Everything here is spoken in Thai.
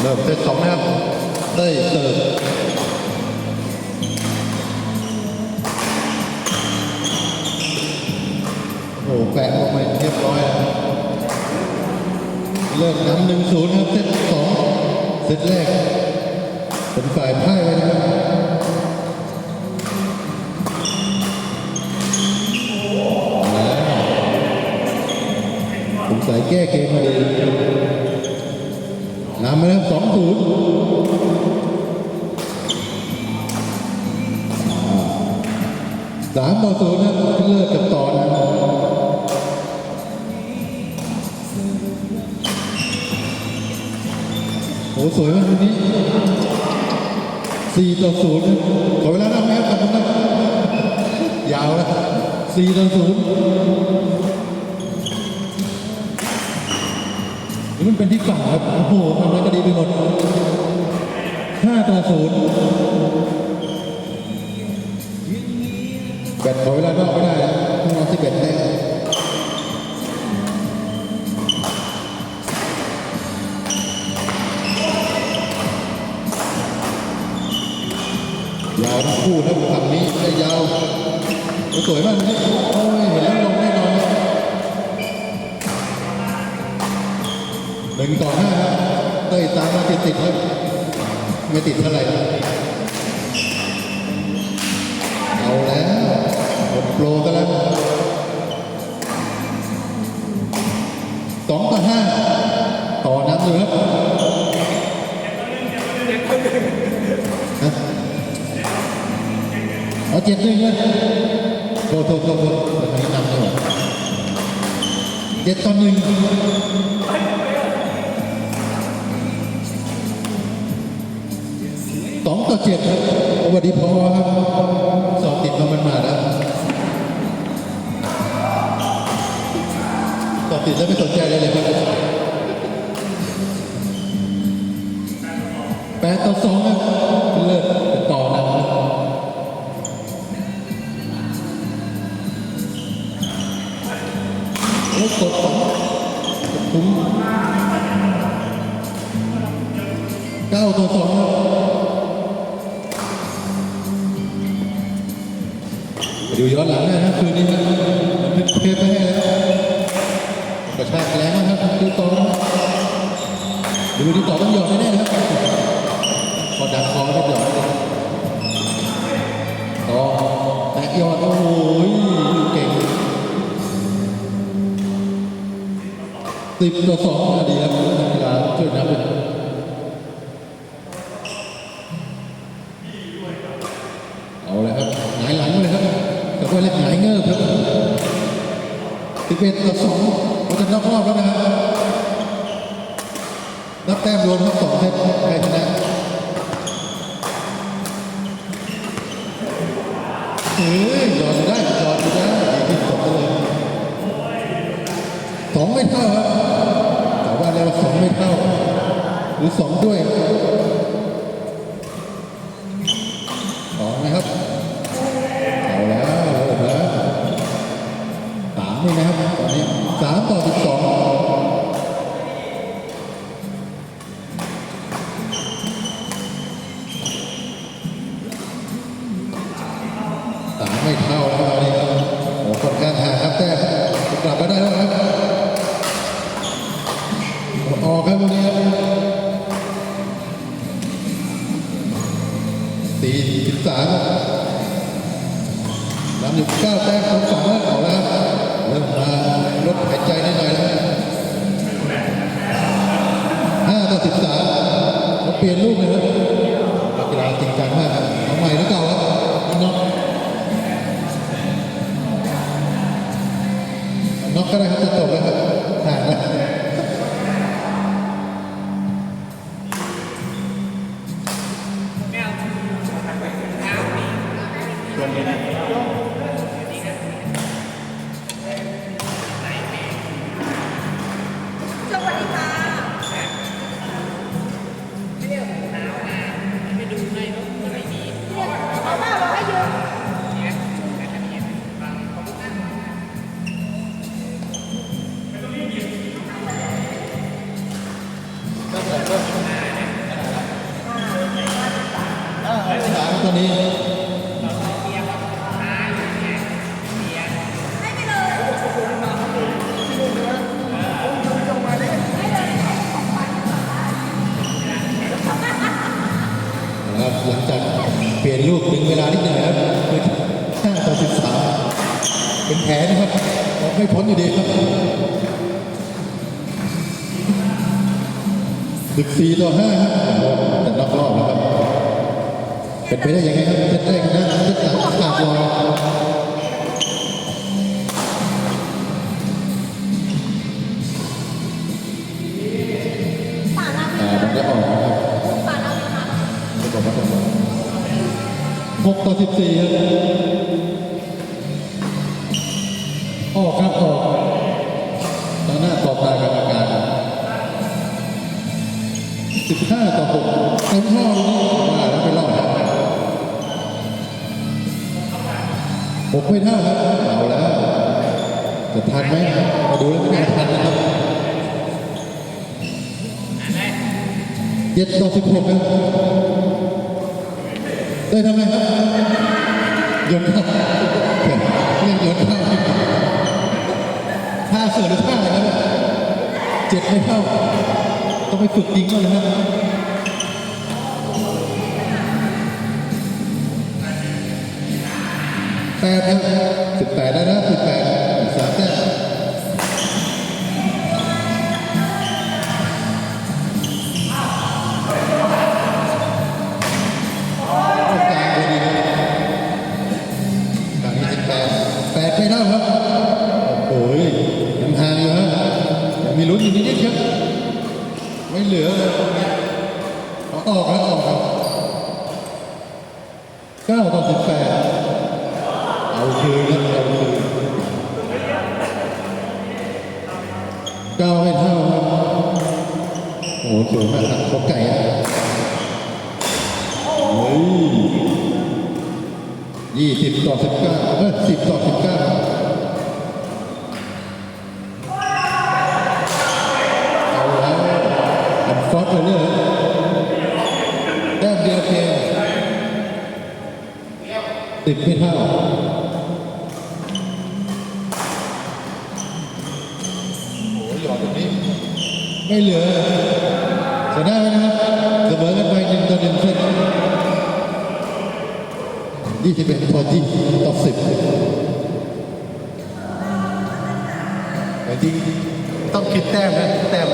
เริ่มเซตสองนะครับเต้เสิร์ฟโอ้แปะออกมาเรียบร้อยแล้วเริ่มนำหนึ่งศูนย์ครับเซตสองเซตแรกเป็นฝ่ายพ่ายไปนะครับแล้วสงสัยแก้เกมมาดี นำมาแล้วสองศูนย์สามต่อศูนย์นะเลิกกันต่อนะโอ้สวยมากวันนี้สี่ต่อศูนย์ขอเวลาหนับไหมครับขอบคุณครับยาวนะสี่ต่อศูนย์ รือมันเป็นที่ฝั่งครับโอ้โหทำอะไรก็ดีไปหมดห้าต่อศูนย์แบตขอเวลานอกไม่ได้แล้วต้องรอสิบเอ็ดแต้มยาวทั้งคู่นะฝั่งนี้ได้ยาว สวยมากนนี้โอ้ยเล้ว นึ่งต่อห้าครับเต้ยตามมาติดติดครับไม่ติดเท่าไหร่เอาแล้วหมดโปรกันแล้วสองต่อห้าต่อน้ำอยู่ครับเอาเจ็ดหนึ่งเลยโทษโทษโทษโทษทางนี้นำดีกว่าเจ็ดต่อหนึ่ง สองต่อเจ็ดครับสวัสดีพ่อครับสอบติดมามันมาแล้วสอบติดแล้วไม่สนใจอะไรเลยครับแปดต่อสองครับเลิกต่อนะครับโอ้กดสองคุ้มเก้าต่อสองครับ ดูย้อนหลังนะครับคืนนี้นทึกเทปไปให้แล้วกระชากแรงนะครับดูต่อดูที่ต่อต้องหยอดแน่ๆนะครับพอดันคอแล้วหยอดต่อแตะยอดโอ้โหเก่งสิบต่อสองนาทีครับนักกีฬาช่วยนับด้วย 11ต่อ2มันจะนับรอบแล้วนะครับนับแต้มรวมทั้งสองเซตใครชนะเอ้ยยอดได้ยอดได้ที่สองเลยสองไม่เท่าครับแต่ว่าแล้วสองไม่เท่า หรือสองด้วย ไม่เท่าแล้วนี่ครับโอ้ค่อนข้างห่างครับแต่กลับมาได้แล้วครับออกครับวันนี้ครับตีสิบสามนำอยู่เก้าแต้มของสองแล้วเอาแล้วครับเริ่มมาลดหายใจนิดหน่อยแล้วห้าต่อสิบสามเปลี่ยนลูกเลยครับ ก็ได้ครับจะจบแล้วครับห่างแล้วควรเลยนะ ครับหลังจากเปลี่ยนลูกดึงเวลานิดหน่อยครับคือ5ต่อ13เป็นแผลนะครับออกไม่พ้นอยู่ดีครับ14ต่อ5ครับแต่นอกรอบแล้วครับ เป็น ไปได้ยังไงครับเซตแรกนะเซตหลังขาดรออ่ามันได้ออกนะครับไม่บอกว่าตรงนั้นหกต่อสิบสี่ครับออกครับออกตอนหน้าต่อตากรรมการสิบห้าต่อหกเต็มรอบนี้ หกไม่เท่าครับเอาแล้วจะทันไหมมาดูแล้วไม่น่าทันนะครับเจ็ดต่อสิบหกครับได้ทำไมครับโยนเข้าเรียกโยนเข้าท่าเสือหรือท่าอะไรครับเจ็ดไม่เท่าต้องไปฝึกจริงก่อนนะครับ แปดครับสิบแปดได้นะสิบแปดสามแต้มโอ้กลางพอดีครับกลางนี้สิบแปดแปดไม่เท่าครับ โอ้ยยังห่างอยู่ฮะมีลุ้นอยู่นิดๆครับ ไม่เหลือเลยตรงนี้เอออกแล้วออกครับเก้าต่อสิบแปด โอ้โหสวมากครับขอไก่อะเฮ้ยยี่สิบต่อสิบเก้าเออสิบต่อสิบเก้าเอาแล้วอันฟอสไปเลยแต้มเดียวเพียงสิบไม่เท่าโอ้ยหยอดตรงนี้ ไม่เหลือ ชนะไหมนะครับเสมอกันไปหนึ่งต่อหนึ่งเซตยี่สิบเอ็ดต่อยี่ต่อสิบแต่จริงต้องคิดแต้มนะแต้ม